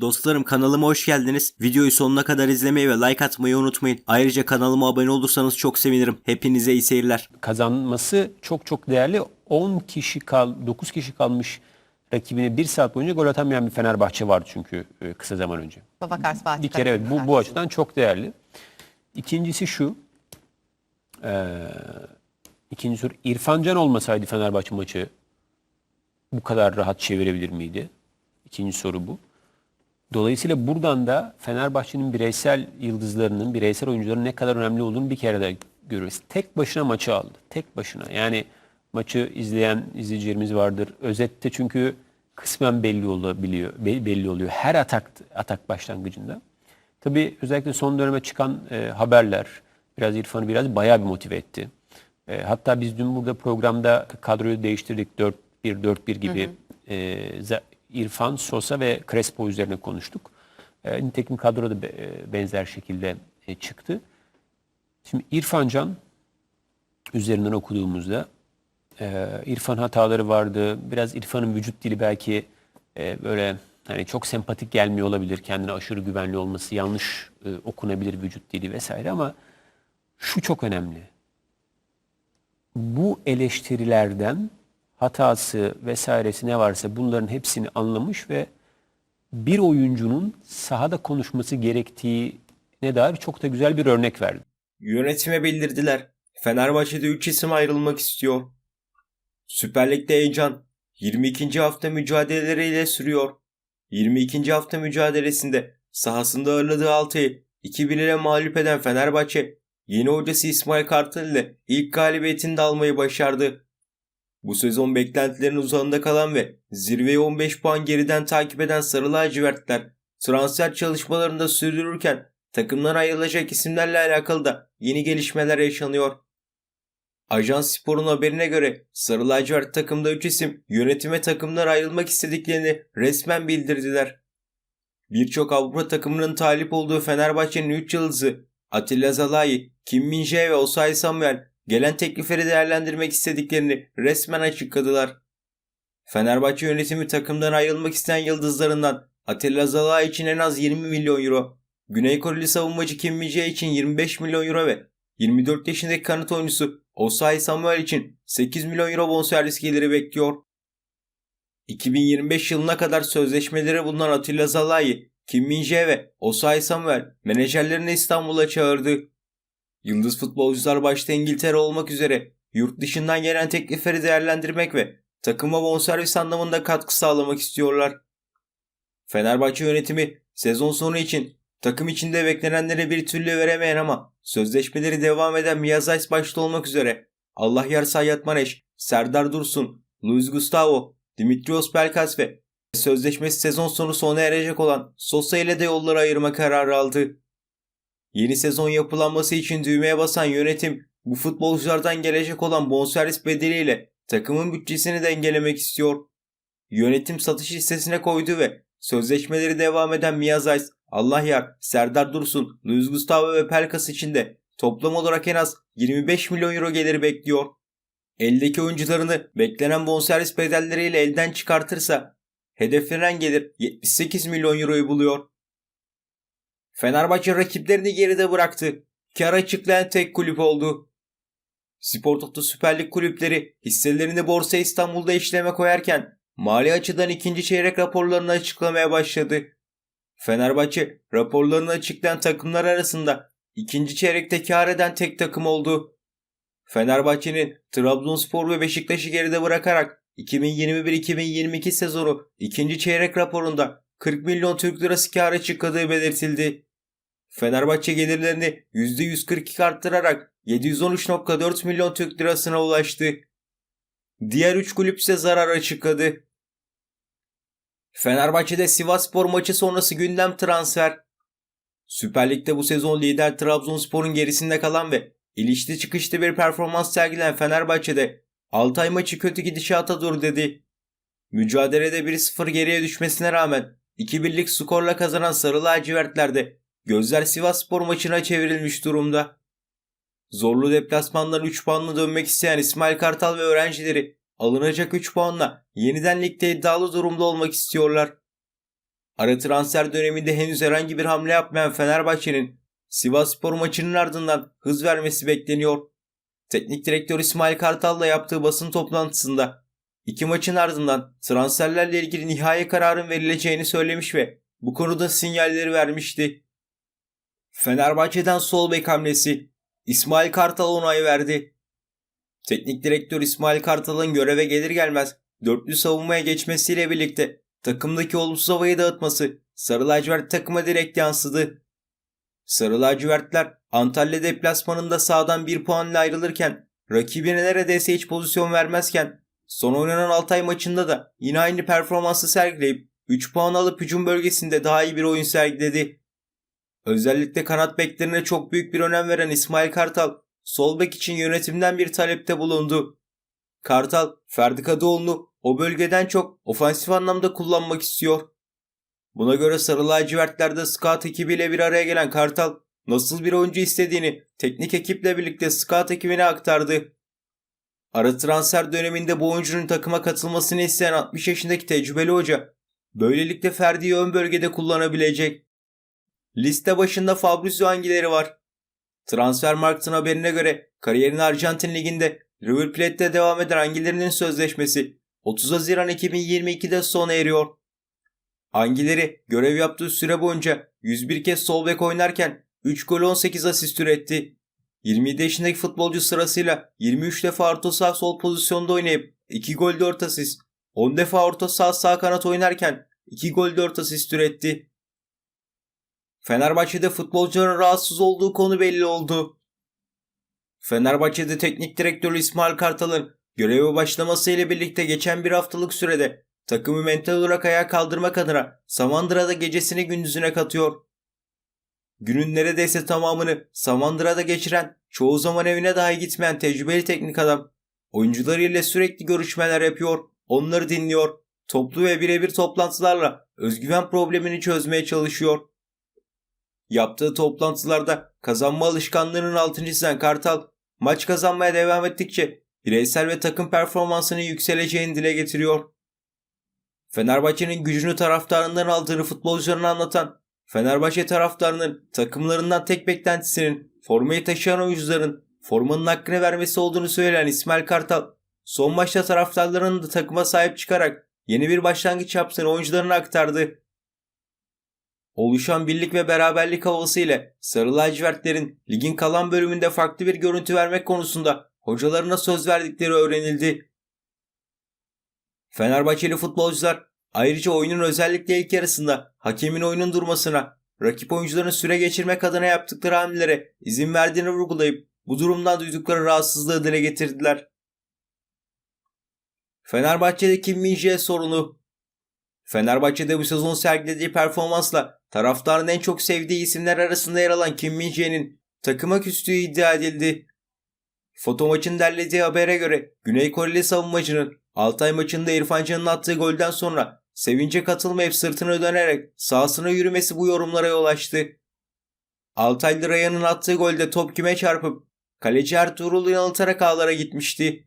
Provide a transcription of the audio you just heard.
Dostlarım kanalıma hoş geldiniz. Videoyu sonuna kadar izlemeyi ve like atmayı unutmayın. Ayrıca kanalıma abone olursanız çok sevinirim. Hepinize iyi seyirler. kazanması çok çok değerli. 10 kişi kal, 9 kişi kalmış rakibine 1 saat boyunca gol atamayan bir Fenerbahçe vardı çünkü e, kısa zaman önce. Babakars Fatih Bir kere evet, bu, bu açıdan çok değerli. İkincisi şu. Ee, ikinci soru. İrfan Can olmasaydı Fenerbahçe maçı bu kadar rahat çevirebilir miydi? İkinci soru bu. Dolayısıyla buradan da Fenerbahçe'nin bireysel yıldızlarının, bireysel oyuncuların ne kadar önemli olduğunu bir kere de görürüz. Tek başına maçı aldı. Tek başına. Yani maçı izleyen izleyicilerimiz vardır. Özette çünkü kısmen belli olabiliyor, be- belli oluyor. Her atak atak başlangıcında. Tabii özellikle son döneme çıkan e, haberler biraz İrfan'ı biraz bayağı bir motive etti. E, hatta biz dün burada programda kadroyu değiştirdik. 4-1-4-1 gibi e, za- İrfan, Sosa ve Crespo üzerine konuştuk. E, nitekim kadro da be- e, benzer şekilde e, çıktı. Şimdi İrfan Can üzerinden okuduğumuzda e, İrfan hataları vardı. Biraz İrfan'ın vücut dili belki e, böyle hani çok sempatik gelmiyor olabilir. Kendine aşırı güvenli olması yanlış e, okunabilir vücut dili vesaire ama şu çok önemli. Bu eleştirilerden hatası vesairesi ne varsa bunların hepsini anlamış ve bir oyuncunun sahada konuşması gerektiğine dair çok da güzel bir örnek verdi. Yönetime bildirdiler. Fenerbahçe'de 3 isim ayrılmak istiyor. Süper Lig'de heyecan 22. hafta mücadeleleriyle sürüyor. 22. hafta mücadelesinde sahasında ağırladığı Altay'ı 2-1 ile mağlup eden Fenerbahçe yeni hocası İsmail Kartal ile ilk galibiyetini de almayı başardı. Bu sezon beklentilerin uzağında kalan ve zirveyi 15 puan geriden takip eden Sarı Lacivertler transfer çalışmalarını da sürdürürken takımdan ayrılacak isimlerle alakalı da yeni gelişmeler yaşanıyor. Ajans Spor'un haberine göre Sarı Lacivert takımda 3 isim yönetime takımdan ayrılmak istediklerini resmen bildirdiler. Birçok Avrupa takımının talip olduğu Fenerbahçe'nin 3 yıldızı Atilla Zalai, Kim Min-jae ve Osayi Samuel gelen teklifleri değerlendirmek istediklerini resmen açıkladılar. Fenerbahçe yönetimi takımdan ayrılmak isteyen yıldızlarından Atilla Zalai için en az 20 milyon euro, Güney Koreli savunmacı Kim Min-jae için 25 milyon euro ve 24 yaşındaki kanat oyuncusu Osayi Samuel için 8 milyon euro bonservis geliri bekliyor. 2025 yılına kadar sözleşmeleri bulunan Atilla Zalai, Kim Min-jae ve Osayi Samuel menajerlerini İstanbul'a çağırdı. Yıldız futbolcular başta İngiltere olmak üzere yurt dışından gelen teklifleri değerlendirmek ve takıma bonservis anlamında katkı sağlamak istiyorlar. Fenerbahçe yönetimi sezon sonu için takım içinde beklenenleri bir türlü veremeyen ama sözleşmeleri devam eden Miyazais başta olmak üzere Allah Yar Sayyat Maneş, Serdar Dursun, Luis Gustavo, Dimitrios Pelkas ve sözleşmesi sezon sonu sona erecek olan Sosa ile de yolları ayırma kararı aldı. Yeni sezon yapılanması için düğmeye basan yönetim bu futbolculardan gelecek olan bonservis bedeliyle takımın bütçesini dengelemek istiyor. Yönetim satış listesine koydu ve sözleşmeleri devam eden Miyazais, Allahyar, Serdar Dursun, Luis Gustavo ve Pelkas için de toplam olarak en az 25 milyon euro geliri bekliyor. Eldeki oyuncularını beklenen bonservis bedelleriyle elden çıkartırsa hedeflenen gelir 78 milyon euroyu buluyor. Fenerbahçe rakiplerini geride bıraktı. Kar açıklayan tek kulüp oldu. Spor Toto Süper Lig kulüpleri hisselerini Borsa İstanbul'da işleme koyarken mali açıdan ikinci çeyrek raporlarını açıklamaya başladı. Fenerbahçe raporlarını açıklayan takımlar arasında ikinci çeyrekte kar eden tek takım oldu. Fenerbahçe'nin Trabzonspor ve Beşiktaş'ı geride bırakarak 2021-2022 sezonu ikinci çeyrek raporunda 40 milyon Türk lirası kar açıkladığı belirtildi. Fenerbahçe gelirlerini %142 arttırarak 713.4 milyon Türk lirasına ulaştı. Diğer 3 kulüp ise zarar açıkladı. Fenerbahçe'de Sivasspor maçı sonrası gündem transfer. Süper Lig'de bu sezon lider Trabzonspor'un gerisinde kalan ve ilişti çıkışlı bir performans sergileyen Fenerbahçe'de Altay maçı kötü gidişata dur dedi. Mücadelede 1-0 geriye düşmesine rağmen 2-1'lik skorla kazanan Sarı Lacivertler'de gözler Sivasspor maçına çevrilmiş durumda. Zorlu deplasmandan 3 puanla dönmek isteyen İsmail Kartal ve öğrencileri alınacak 3 puanla yeniden ligde iddialı durumda olmak istiyorlar. Ara transfer döneminde henüz herhangi bir hamle yapmayan Fenerbahçe'nin Sivasspor maçının ardından hız vermesi bekleniyor. Teknik direktör İsmail Kartal'la yaptığı basın toplantısında iki maçın ardından transferlerle ilgili nihai kararın verileceğini söylemiş ve bu konuda sinyalleri vermişti. Fenerbahçe'den sol bek hamlesi İsmail Kartal onay verdi. Teknik direktör İsmail Kartal'ın göreve gelir gelmez dörtlü savunmaya geçmesiyle birlikte takımdaki olumsuz havayı dağıtması Sarı lacivert takıma direkt yansıdı. Sarı lacivertler Antalya deplasmanında sağdan bir puanla ayrılırken rakibine neredeyse hiç pozisyon vermezken son oynanan Altay maçında da yine aynı performansı sergileyip 3 puan alıp hücum bölgesinde daha iyi bir oyun sergiledi. Özellikle kanat beklerine çok büyük bir önem veren İsmail Kartal sol bek için yönetimden bir talepte bulundu. Kartal, Ferdi Kadıoğlu'nu o bölgeden çok ofansif anlamda kullanmak istiyor. Buna göre Sarı Lacivertler'de scout ekibiyle bir araya gelen Kartal nasıl bir oyuncu istediğini teknik ekiple birlikte scout ekibine aktardı. Ara transfer döneminde bu oyuncunun takıma katılmasını isteyen 60 yaşındaki tecrübeli hoca böylelikle Ferdi'yi ön bölgede kullanabilecek. Liste başında Fabrizio Angileri var. Transfermarkt'ın haberine göre kariyerin Arjantin Ligi'nde River Plate'de devam eden Angileri'nin sözleşmesi 30 Haziran 2022'de sona eriyor. Angileri görev yaptığı süre boyunca 101 kez sol bek oynarken 3 gol 18 asist üretti. 27 yaşındaki futbolcu sırasıyla 23 defa orta saha sol pozisyonda oynayıp 2 gol 4 asist, 10 defa orta saha sağ kanat oynarken 2 gol 4 asist üretti. Fenerbahçe'de futbolcuların rahatsız olduğu konu belli oldu. Fenerbahçe'de teknik direktör İsmail Kartal'ın göreve başlamasıyla birlikte geçen bir haftalık sürede takımı mental olarak ayağa kaldırmak adına Samandıra'da gecesini gündüzüne katıyor. Günün neredeyse tamamını Samandıra'da geçiren, çoğu zaman evine dahi gitmeyen tecrübeli teknik adam, oyuncularıyla sürekli görüşmeler yapıyor, onları dinliyor, toplu ve birebir toplantılarla özgüven problemini çözmeye çalışıyor. Yaptığı toplantılarda kazanma alışkanlığının altını çizen Kartal, maç kazanmaya devam ettikçe bireysel ve takım performansının yükseleceğini dile getiriyor. Fenerbahçe'nin gücünü taraftarından aldığını futbolcularına anlatan, Fenerbahçe taraftarının takımlarından tek beklentisinin formayı taşıyan oyuncuların formanın hakkını vermesi olduğunu söyleyen İsmail Kartal, son maçta taraftarlarının da takıma sahip çıkarak yeni bir başlangıç yaptığını oyuncularına aktardı. Oluşan birlik ve beraberlik havası ile Sarı Lacivertlerin ligin kalan bölümünde farklı bir görüntü vermek konusunda hocalarına söz verdikleri öğrenildi. Fenerbahçeli futbolcular ayrıca oyunun özellikle ilk yarısında hakemin oyunun durmasına, rakip oyuncuların süre geçirmek adına yaptıkları hamlelere izin verdiğini vurgulayıp bu durumdan duydukları rahatsızlığı dile getirdiler. Fenerbahçe'de Kim Min-jae sorunu Fenerbahçe'de bu sezon sergilediği performansla taraftarın en çok sevdiği isimler arasında yer alan Kim Min-jae'nin takıma küstüğü iddia edildi. Foto maçın derlediği habere göre Güney Koreli savunmacının Altay maçında İrfan Can'ın attığı golden sonra sevince katılmayıp sırtını dönerek sahasına yürümesi bu yorumlara yol açtı. Altaylı Raya'nın attığı golde top kime çarpıp kaleci Ertuğrul'u yanıltarak ağlara gitmişti.